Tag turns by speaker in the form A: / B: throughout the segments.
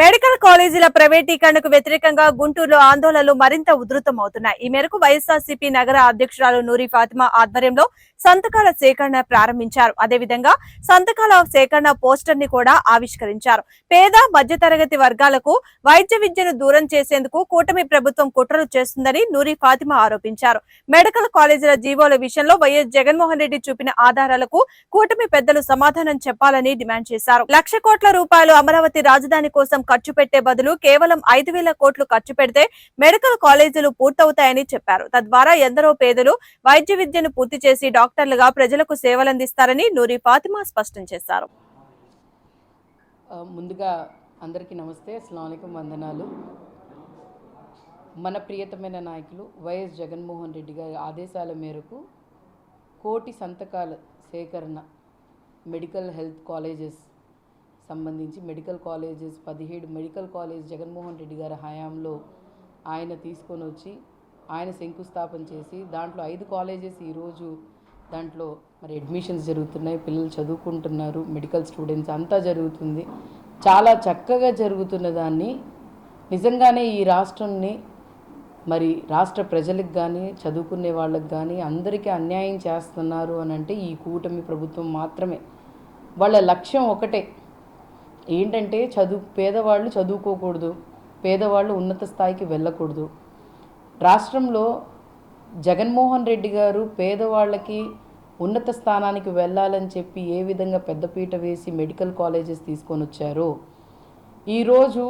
A: Medical కాలేజీల ప్రైవేటీకరణకు వ్యతిరేకంగా గుంటూరులో ఆందోళనలు మరింత ఉధృతమవుతున్నాయి. ఈ మేరకు వైఎస్ఆర్సీపీ నగర అధ్యక్షురాలు నూరి ఫాతిమా ఆధ్వర్యంలో సంతకాల సేకరణ ప్రారంభించారు. అదేవిధంగా సంతకాల సేకరణ పోస్టర్ని కూడా ఆవిష్కరించారు. పేద మధ్యతరగతి వర్గాలకు వైద్య విద్యను దూరం చేసేందుకు కూటమి ప్రభుత్వం కుట్రలు చేస్తుందని నూరి ఫాతిమా ఆరోపించారు. మెడికల్ కాలేజీల జీవోల విషయంలో వైఎస్ జగన్మోహన్ రెడ్డి చూపిన ఆధారాలకు కూటమి పెద్దలు సమాధానం చెప్పాలని డిమాండ్ చేశారు. లక్ష కోట్ల రూపాయలు అమరావతి రాజధాని కోసం ఖర్చు పెట్టే బదులు కేవలం ఐదు వేల కోట్లు ఖర్చు పెడితే మెడికల్ కాలేజీలు పూర్తవుతాయని చెప్పారు. తద్వారా ఎందరో పేదలు వైద్య విద్యను పూర్తి చేసి డాక్టర్లుగా ప్రజలకు సేవలందిస్తారని నూరి ఫాతిమా స్పష్టం చేశారు.
B: ముందుగా అందరికీ నమస్తే అస్సలం వందనాలు. మన ప్రియతమైన నాయకులు వైఎస్ జగన్మోహన్ రెడ్డి గారి ఆదేశాల మేరకు కోటి సంతకాల సేకరణ మెడికల్ హెల్త్ కాలేజెస్ సంబంధించి మెడికల్ కాలేజెస్ పదిహేడు మెడికల్ కాలేజ్ జగన్మోహన్ రెడ్డి గారి హయాంలో ఆయన తీసుకొని వచ్చి ఆయన శంకుస్థాపన చేసి దాంట్లో ఐదు కాలేజెస్ ఈరోజు దాంట్లో మరి అడ్మిషన్స్ జరుగుతున్నాయి పిల్లలు చదువుకుంటున్నారు మెడికల్ స్టూడెంట్స్ అంతా జరుగుతుంది. చాలా చక్కగా జరుగుతున్న దాన్ని నిజంగానే ఈ రాష్ట్రాన్ని మరి రాష్ట్ర ప్రజలకు కానీ చదువుకునే వాళ్ళకి కానీ అందరికీ అన్యాయం చేస్తున్నారు అని అంటే ఈ కూటమి ప్రభుత్వం మాత్రమే. వాళ్ళ లక్ష్యం ఒకటే ఏంటంటే చదువు పేదవాళ్ళు చదువుకోకూడదు. పేదవాళ్ళు ఉన్నత స్థాయికి వెళ్ళకూడదు. రాష్ట్రంలో జగన్మోహన్ రెడ్డి గారు పేదవాళ్ళకి ఉన్నత స్థానానికి వెళ్ళాలని చెప్పి ఏ విధంగా పెద్దపీట వేసి మెడికల్ కాలేజెస్ తీసుకొని వచ్చారో ఈరోజు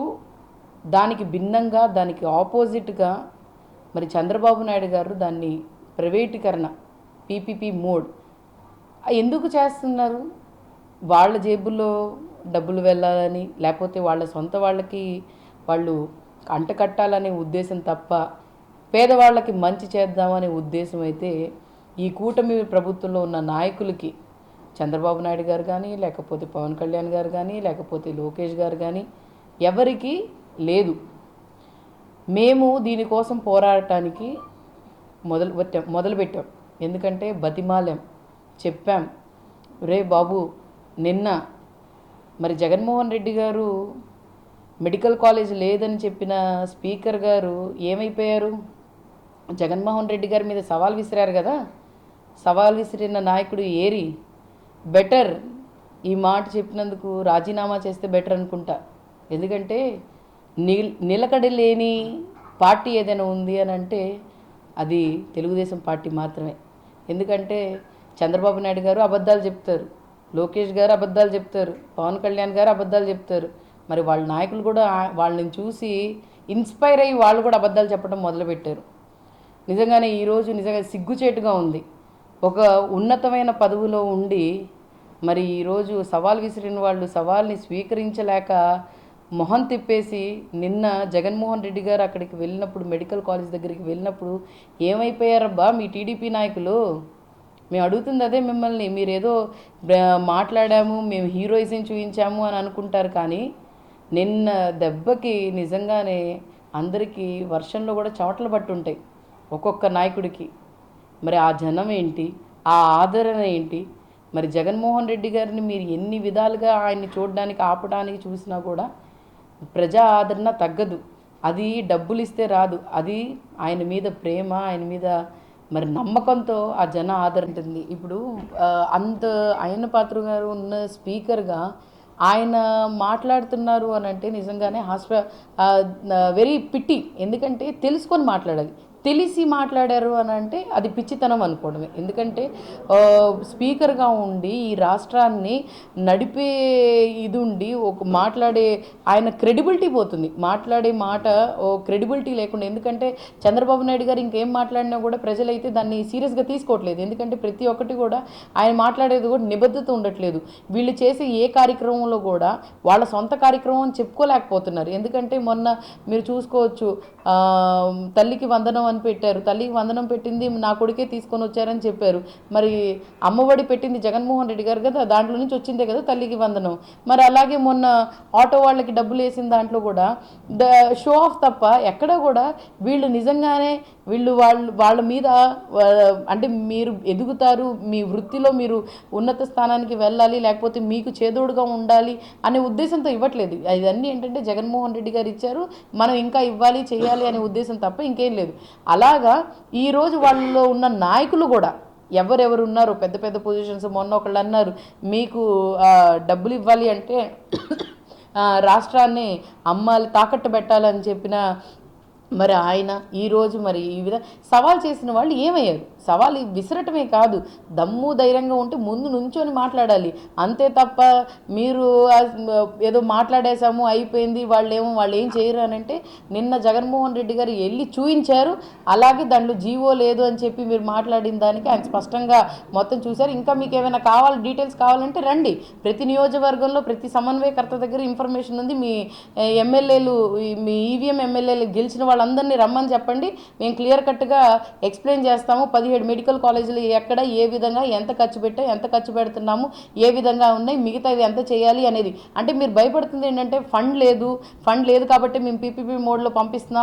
B: దానికి భిన్నంగా దానికి ఆపోజిట్గా మరి చంద్రబాబు నాయుడు గారు దాన్ని ప్రైవేటీకరణ పీపీపీ మోడ్. ఎందుకు చేస్తున్నారు? వాళ్ళ జేబుల్లో డబ్బులు వెళ్ళాలని లేకపోతే వాళ్ళ సొంత వాళ్ళకి వాళ్ళు అంట కట్టాలనే ఉద్దేశం తప్ప పేదవాళ్ళకి మంచి చేద్దామనే ఉద్దేశం అయితే ఈ కూటమి ప్రభుత్వంలో ఉన్న నాయకులకి చంద్రబాబు నాయుడు గారు కానీ లేకపోతే పవన్ కళ్యాణ్ గారు కానీ లేకపోతే లోకేష్ గారు కానీ ఎవరికి లేదు. మేము దీనికోసం పోరాడటానికి మొదలు పెట్టాం మొదలుపెట్టాం ఎందుకంటే బతిమాలెం చెప్పాం రే బాబు నిన్న మరి జగన్మోహన్ రెడ్డి గారు మెడికల్ కాలేజ్ లేదని చెప్పిన స్పీకర్ గారు ఏమైపోయారు? జగన్మోహన్ రెడ్డి గారి మీద సవాల్ విసిరారు కదా? సవాల్ విసిరిన నాయకుడు ఏరి బెటర్ ఈ మాట చెప్పినందుకు రాజీనామా చేస్తే బెటర్ అనుకుంటా. ఎందుకంటే నిల్ నిలకడ లేని పార్టీ ఏదైనా ఉంది అని అంటే అది తెలుగుదేశం పార్టీ మాత్రమే. ఎందుకంటే చంద్రబాబు నాయుడు గారు అబద్ధాలు చెప్తారు. లోకేష్ గారు అబద్ధాలు చెప్తారు పవన్ కళ్యాణ్ గారు అబద్ధాలు చెప్తారు. మరి వాళ్ళ నాయకులు కూడా వాళ్ళని చూసి ఇన్స్పైర్ అయ్యి వాళ్ళు కూడా అబద్ధాలు చెప్పడం మొదలుపెట్టారు. నిజంగానే ఈరోజు నిజంగా సిగ్గుచేటుగా ఉంది. ఒక ఉన్నతమైన పదవిలో ఉండి మరి ఈరోజు సవాల్ విసిరిన వాళ్ళు సవాల్ని స్వీకరించలేక మొహం తిప్పేసి నిన్న జగన్మోహన్ రెడ్డి గారు అక్కడికి వెళ్ళినప్పుడు మెడికల్ కాలేజ్ దగ్గరికి వెళ్ళినప్పుడు ఏమైపోయారబ్బా మీ టీడీపీ నాయకులు? మేము అడుగుతుంది అదే మిమ్మల్ని మీరేదో మాట్లాడాము మేము హీరోయిజం చూపించాము అని అనుకుంటారు కానీ నిన్న దెబ్బకి నిజంగానే అందరికీ వర్షంలో కూడా చెమటలు పట్టుంటాయి ఒక్కొక్క నాయకుడికి. మరి ఆ జనం ఏంటి? ఆ ఆదరణ ఏంటి? మరి జగన్మోహన్ రెడ్డి గారిని మీరు ఎన్ని విధాలుగా ఆయన్ని చూడడానికి ఆపడానికి చూసినా కూడా ప్రజా ఆదరణ తగ్గదు. అది డబ్బులు ఇస్తే రాదు. అది ఆయన మీద ప్రేమ ఆయన మీద మరి నమ్మకంతో ఆ జన ఆదరణ ఉంటుంది ఇప్పుడు అంత ఆయన పాత్ర గారు ఉన్న స్పీకర్గా ఆయన మాట్లాడుతున్నారు అని అంటే నిజంగానే హాస్ప వెరీ పిట్టి. ఎందుకంటే తెలుసుకొని మాట్లాడాలి. తెలిసి మాట్లాడారు అని అంటే అది పిచ్చితనం అనుకోవడమే. ఎందుకంటే స్పీకర్గా ఉండి ఈ రాష్ట్రాన్ని నడిపే ఇది ఉండి ఒక మాట్లాడే ఆయన క్రెడిబిలిటీ పోతుంది. మాట్లాడే మాట ఓ క్రెడిబిలిటీ లేకుండా. ఎందుకంటే చంద్రబాబు నాయుడు గారు ఇంకేం మాట్లాడినా కూడా ప్రజలైతే దాన్ని సీరియస్గా తీసుకోవట్లేదు. ఎందుకంటే ప్రతి ఒక్కటి కూడా ఆయన మాట్లాడేది కూడా నిబద్ధత ఉండట్లేదు. వీళ్ళు చేసే ఏ కార్యక్రమంలో కూడా వాళ్ళ సొంత కార్యక్రమం అని చెప్పుకోలేకపోతున్నారు. ఎందుకంటే మొన్న మీరు చూసుకోవచ్చు తల్లికి వందనం అని పెట్టారు. తల్లికి వందనం పెట్టింది నా కొడుకే తీసుకొని వచ్చారని చెప్పారు. మరి అమ్మఒడి పెట్టింది జగన్మోహన్ రెడ్డి గారు కదా దాంట్లో నుంచి వచ్చిందే కదా తల్లికి వందనం. మరి అలాగే మొన్న ఆటో వాళ్ళకి డబ్బులు వేసిన దాంట్లో కూడా ద షో ఆఫ్ తప్ప ఎక్కడ కూడా వీళ్ళు నిజంగానే వీళ్ళు వాళ్ళు వాళ్ళ మీద అంటే మీరు ఎదుగుతారు మీ వృత్తిలో మీరు ఉన్నత స్థానానికి వెళ్ళాలి లేకపోతే మీకు చేదోడుగా ఉండాలి అనే ఉద్దేశంతో ఇవ్వట్లేదు. ఇవన్నీ ఏంటంటే జగన్మోహన్ రెడ్డి గారు ఇచ్చారు మనం ఇంకా ఇవ్వాలి చేయాలి అనే ఉద్దేశం తప్ప ఇంకేం లేదు. అలాగా ఈరోజు వాళ్ళలో ఉన్న నాయకులు కూడా ఎవరెవరు ఉన్నారు పెద్ద పెద్ద పొజిషన్స్ మొన్న ఒకళ్ళు అన్నారు మీకు డబ్బులు ఇవ్వాలి అంటే రాష్ట్రాన్ని అమ్మాలి తాకట్టు పెట్టాలని చెప్పిన మరి ఆయన ఈరోజు మరి ఈ విధంగా సవాల్ చేసిన వాళ్ళు ఏమయ్యారు? సవాల్ విసరటమే కాదు. దమ్ము ధైర్యంగా ఉంటే ముందు నుంచొని మాట్లాడాలి. అంతే తప్ప మీరు ఏదో మాట్లాడేశాము అయిపోయింది వాళ్ళేమో వాళ్ళు ఏం చేయరు అని అంటే నిన్న జగన్మోహన్ రెడ్డి గారు వెళ్ళి చూయించారు. అలాగే దాంట్లో జీవో లేదు అని చెప్పి మీరు మాట్లాడిన దానికి ఆయన స్పష్టంగా మొత్తం చూశారు. ఇంకా మీకు ఏమైనా కావాలి డీటెయిల్స్ కావాలంటే రండి. ప్రతి నియోజకవర్గంలో ప్రతి సమన్వయకర్త దగ్గర ఇన్ఫర్మేషన్ ఉంది. మీ ఎమ్మెల్యేలు మీ ఈవీఎం ఎమ్మెల్యేలు గెలిచిన వాళ్ళు వాళ్ళందరినీ రమ్మని చెప్పండి. మేము క్లియర్ కట్గా ఎక్స్ప్లెయిన్ చేస్తాము. పదిహేడు మెడికల్ కాలేజీలు ఎక్కడ ఏ విధంగా ఎంత ఖర్చు పెట్టాం ఎంత ఖర్చు పెడుతున్నాము ఏ విధంగా ఉన్నాయి మిగతా ఎంత చేయాలి అనేది. అంటే మీరు భయపడుతుంది ఏంటంటే ఫండ్ లేదు. ఫండ్ లేదు కాబట్టి మేము పీపీపీ మోడ్లో పంపిస్తున్నాం.